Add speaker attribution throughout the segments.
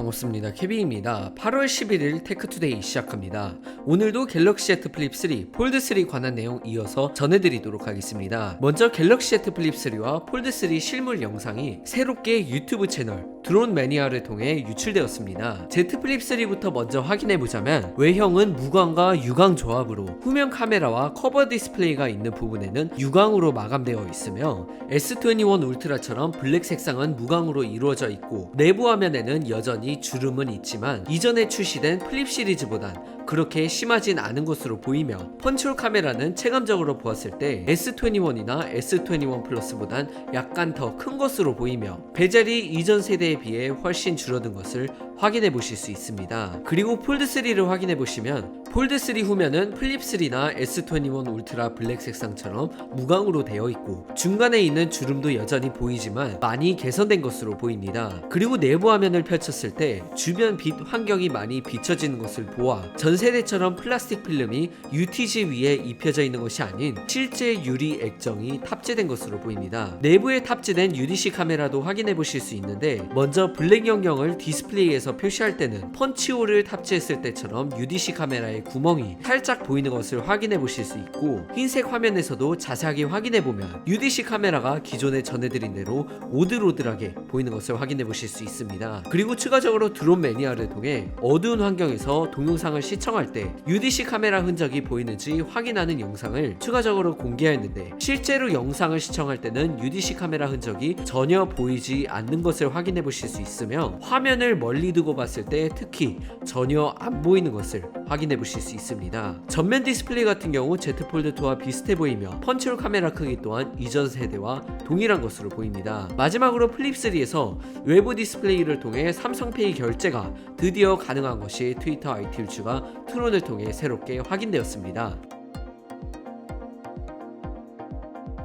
Speaker 1: 반갑습니다. 케빈입니다. 8월 11일 테크투데이 시작합니다. 오늘도 갤럭시 Z 플립 3, 폴드 3 관한 내용 이어서 전해드리도록 하겠습니다. 먼저 갤럭시 Z 플립 3와 폴드 3 실물 영상이 새롭게 유튜브 채널 드론 매니아를 통해 유출되었습니다. Z 플립 3부터 먼저 확인해 보자면 외형은 무광과 유광 조합으로 후면 카메라와 커버 디스플레이가 있는 부분에는 유광으로 마감되어 있으며 S21 울트라처럼 블랙 색상은 무광으로 이루어져 있고 내부 화면에는 여전히 주름은 있지만 이전에 출시된 플립 시리즈보단 그렇게 심하진 않은 것으로 보이며 펀치홀 카메라는 체감적으로 보았을 때 S21이나 S21 플러스보단 약간 더 큰 것으로 보이며 베젤이 이전 세대에 비해 훨씬 줄어든 것을 확인해 보실 수 있습니다. 그리고 폴드 3를 확인해 보시면 폴드 3 후면은 플립 3나 S21 울트라 블랙 색상처럼 무광으로 되어 있고 중간에 있는 주름도 여전히 보이지만 많이 개선된 것으로 보입니다. 그리고 내부 화면을 펼쳤을 때 주변 빛 환경이 많이 비춰지는 것을 보아 전 세대처럼 플라스틱 필름이 UTG 위에 입혀져 있는 것이 아닌 실제 유리 액정이 탑재된 것으로 보입니다. 내부에 탑재된 UDC 카메라도 확인해 보실 수 있는데 먼저 블랙 영역을 디스플레이에서 표시할 때는 펀치홀을 탑재했을 때처럼 UDC 카메라의 구멍이 살짝 보이는 것을 확인해 보실 수 있고 흰색 화면에서도 자세하게 확인해 보면 UDC 카메라가 기존에 전해드린 대로 오들오들하게 보이는 것을 확인해 보실 수 있습니다. 그리고 추가적으로 드론 매니아를 통해 어두운 환경에서 동영상을 시청 할 때 UDC 카메라 흔적이 보이는지 확인하는 영상을 추가적으로 공개했는데 실제로 영상을 시청할 때는 UDC 카메라 흔적이 전혀 보이지 않는 것을 확인해 보실 수 있으며 화면을 멀리 두고 봤을 때 특히 전혀 안 보이는 것을 확인해 보실 수 있습니다. 전면 디스플레이 같은 경우 Z 폴드 2와 비슷해 보이며 펀치홀 카메라 크기 또한 이전 세대와 동일한 것으로 보입니다. 마지막으로 플립 3에서 외부 디스플레이를 통해 삼성페이 결제가 드디어 가능한 것이 트위터 IT 일주가 트론을 통해 새롭게 확인되었습니다.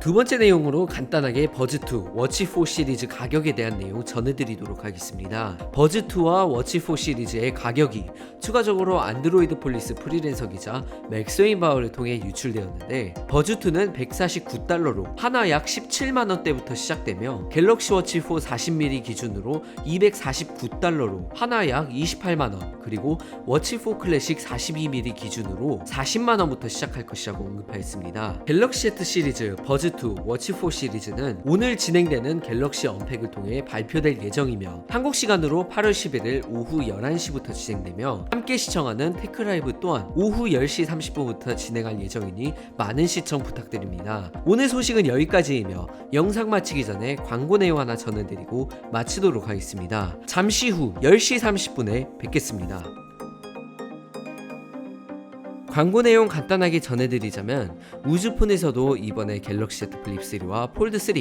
Speaker 1: 두 번째 내용으로 간단하게 버즈2, 워치4 시리즈 가격에 대한 내용 전해드리도록 하겠습니다. 버즈2와 워치4 시리즈의 가격이 추가적으로 안드로이드 폴리스 프리랜서 기자 맥스웨인 바우를 통해 유출되었는데 버즈2는 149달러로 하나 약 17만원대부터 시작되며 갤럭시 워치4 40mm 기준으로 249달러로 하나 약 28만원 그리고 워치4 클래식 42mm 기준으로 40만원부터 시작할 것이라고 언급하였습니다. 갤럭시 Z 시리즈 버즈 2 워치4 시리즈는 오늘 진행되는 갤럭시 언팩을 통해 발표될 예정이며 한국 시간으로 8월 11일 오후 11시부터 진행되며 함께 시청하는 테크라이브 또한 오후 10시 30분부터 진행할 예정이니 많은 시청 부탁드립니다. 오늘 소식은 여기까지이며 영상 마치기 전에 광고 내용 하나 전해드리고 마치도록 하겠습니다. 잠시 후 10시 30분에 뵙겠습니다. 광고 내용 간단하게 전해드리자면 우즈폰에서도 이번에 갤럭시 Z 플립 3와 폴드 3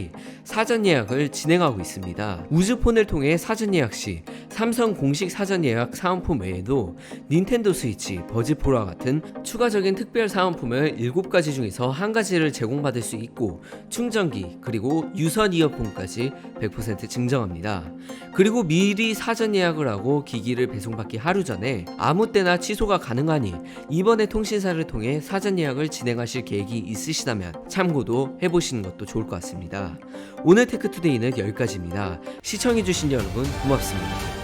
Speaker 1: 사전 예약을 진행하고 있습니다. 우즈폰을 통해 사전 예약 시 삼성 공식 사전 예약 사은품 외에도 닌텐도 스위치, 버즈 프로와 같은 추가적인 특별 사은품을 7가지 중에서 한 가지를 제공받을 수 있고 충전기 그리고 유선 이어폰까지 100% 증정합니다. 그리고 미리 사전 예약을 하고 기기를 배송받기 하루 전에 아무 때나 취소가 가능하니 이번에 통 신사를 통해 사전 예약을 진행하실 계획이 있으시다면 참고도 해보시는 것도 좋을 것 같습니다. 오늘 테크투데이는 여기까지입니다. 시청해주신 여러분 고맙습니다.